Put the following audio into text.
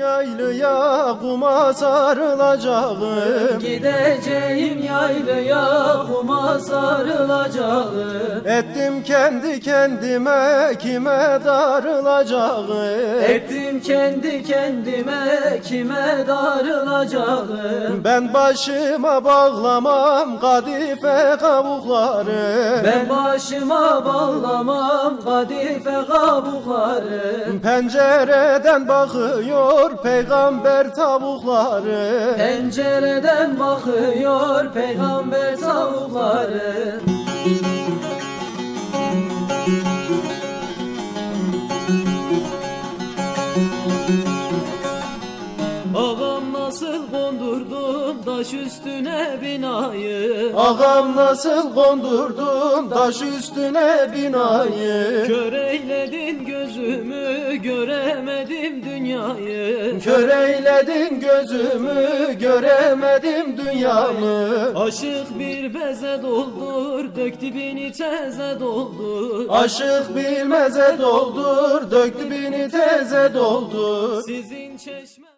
Yaylıya kuma sarılacağım Gideceğim yaylaya kuma sarılacağım Ettim kendi kendime kime darılacağım Ettim kendi kendime kime darılacağım Ben başıma bağlamam kadife kavukları. Ben başıma bağlamam kadife kabukları Pencereden bakıyor peygamber tavukları. Pencereden bakıyor peygamber tavukları Ağam nasıl kondurdum taş üstüne binayı? Ağam nasıl kondurdun taş üstüne binayı? Kör eyledin gözümü göremedim dünyayı. Kör eyledin gözümü göremedim dünyamı. Aşık bir beze doldur dök dibini teze doldur. Aşık bilmeze doldur dök dibini teze doldur. Sizin çeşme